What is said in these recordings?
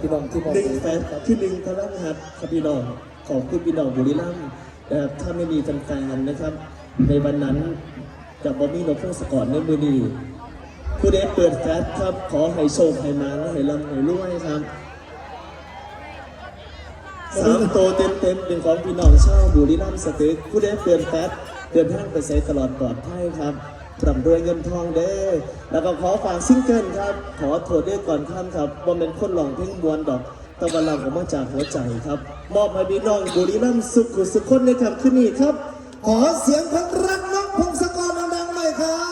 พี่น้องที่มองหนึ่งแฟนที่หนึ่งพลังหัดครับพี่น้องขอบคุณพี่น้องบุรีรัมย์นะครับถ้าไม่มีแฟนๆนะครับ ในวันนั้นกับบอมี่นกเครื่องสกอตในมือดีผู้ใดเปิดแฟชครับ ขอให้โชคให้มาและให้ร่ำให้รวยครับสามโตเต็มๆเป็นของพี่น้องชาวบุรีรัมย์สตึกผู้ใดเปิดแฟชเดินทางไปใส่ตลอดปลอดภัยครับ ร่ำรวยเงินทองเด้อแล้วก็ขอฝากซิงเกิลครับ ขอโทษด้วยก่อนข้ามครับว่าเป็นคนหลองเพลงบวนดอกตะวันลังออกมาจากหัวใจครับ มอบให้พี่น้องบุรีรัมย์สุขุสุขคนในคำขึ้นนี้ครับ ขอเสียงคนรักน้องพงศกรดังๆหน่อยครับ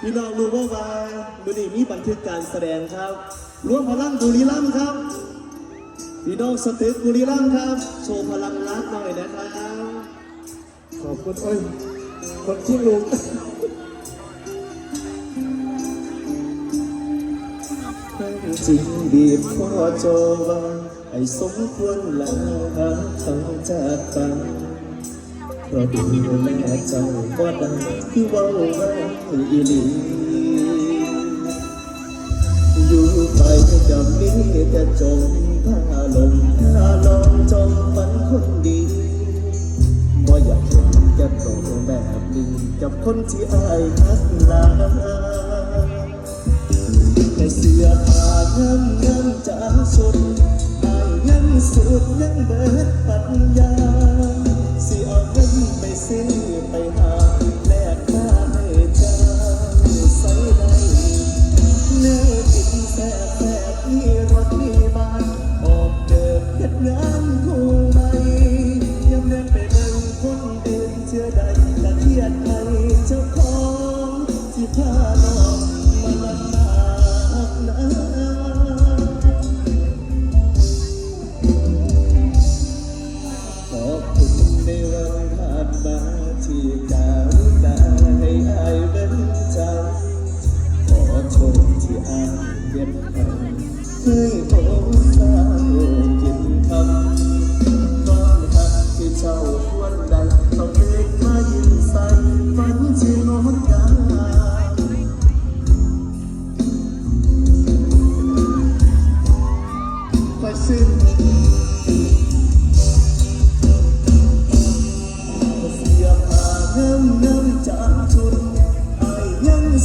พี่น้องรู้ว่าว่ามือนี้มีบันทึกการแสดงครับรวมพลังบุรีรัมย์ครับพี่น้องสตึกบุรีรัมย์ครับ โชว์พลังรักหน่อยนะครับขอบคุณเอ้ย คนที่ลุงจริงบีบคอโจว่าไอ้สมควรลาเขาจากไปเพราะดูแลเจ้าก็ดังที่ว่าไว้อีหลีอยู่ไปกับนี้แต่จงถ้าลงถ้าลองจงฝันคนดีบ่อยากเแบบนี้กับคนที่อายทักหลาแต่เสื้อผ้าเงินเงินจากสุดอายเงินสุดยังเบิดปัญญา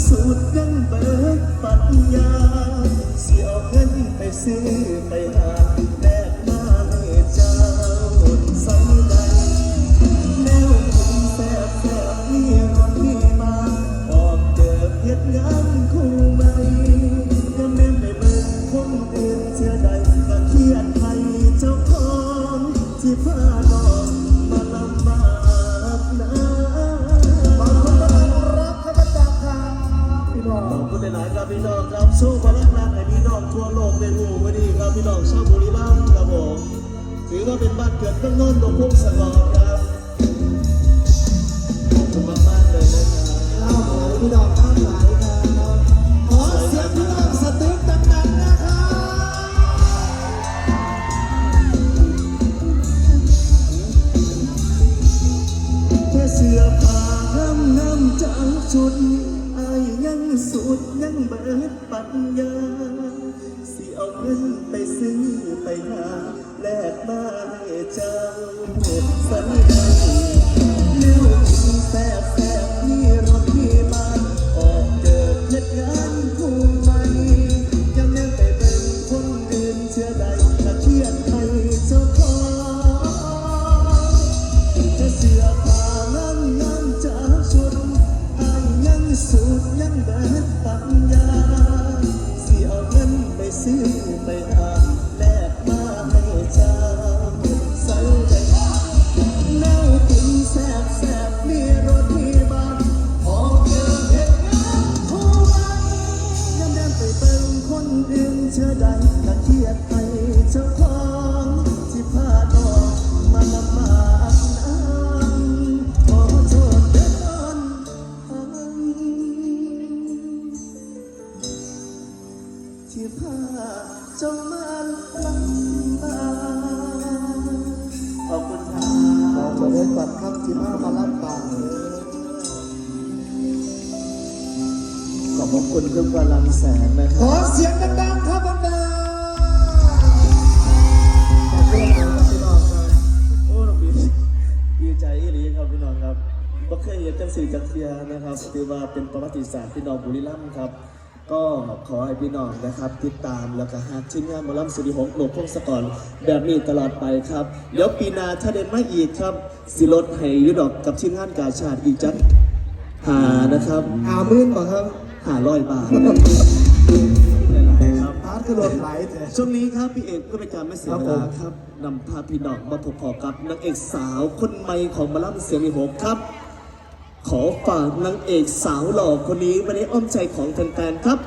สุดยังเบิดปัญญาเสียเอาเงินไปซื้อไปหาแลกมาให้เจ้าใส่ใดแนวกินแซ่บแซ่บมีรสมีมาออกเดินเฮ็ดงานคู่ใหม่ยังแม่นไปเบิ่งคนอื่นเชื่อใดก็เครียดให้เจ้าของที่พา พี่น้องครับสู้พลังรักให้พี่น้องทั่วโลกได้รู้วันนี้ครับพี่น้องชาวบุรีรัมย์ครับผมถือว่าเป็นบ้านเกิดเมืองนนท์ดงพุ่งสงอครับขอบคุณมากๆเลยนะครับเอาหลายพี่น้องข้างหลายครับขอเสียงพี่น้องสตึกดังๆนะครับแค่เสื้อผ้าน้ำน้ำจากชุด ยังสุดยังเบิดปัญญา สิเอาเงินไปซื้อไปหา แลกมาให้เจ้าสัน ไปหาแลกมาให้เจ้าใส่ได้แนวกินแซ่บแซ่บมีรถมีบ้านออกเจอเหตุงานคู่ไว้ยังเดินไปเบิ่งคนอื่นเชื่อใดก็เทียดไปเจ้า จะได้ปัดคำที่มามารับบาทเลยขอบคุณเครื่องกำลังแสนนะคขรับ อเสียงดังๆครับบรรดาขอบคุณครับพี่น้องครับโอ้น้องบีดีใจอีหลีครับพี่น้องครับบ่เคยเห็นจังสีจักเทียนะครับถือว่าเป็นประวัติศาสตร์พี่น้องบุรีรัมย์ครับ ก็ขอให้พี่น้องนะครับ ติดตามแล้วก็หากชิ้นงานหมอลำสุริหงส์หลวงพงศกรแบบนี้ตลอดไปครับเดี๋ยวปีหนาถ้าเดินมาอีกครับ สิลดให้อยุดอกกับชิ้นงานกาชาติอีกจัดหานะครับหามื่นบ่ครับหาร้อยบาทครับพาร์ทกระโดดไหลแต่ช่วงนี้ครับพี่เอกก็เป็นการไม่เสียเวลาครับผมครับนำพาพี่น้องมาพบพอกับนางเอกสาวคนใหม่ของหมาล่ำเสียงมีหกครับ ขอฝากนางเอกสาวหล่อคนนี้ไว้ในอ้อมใจของแฟนๆครับ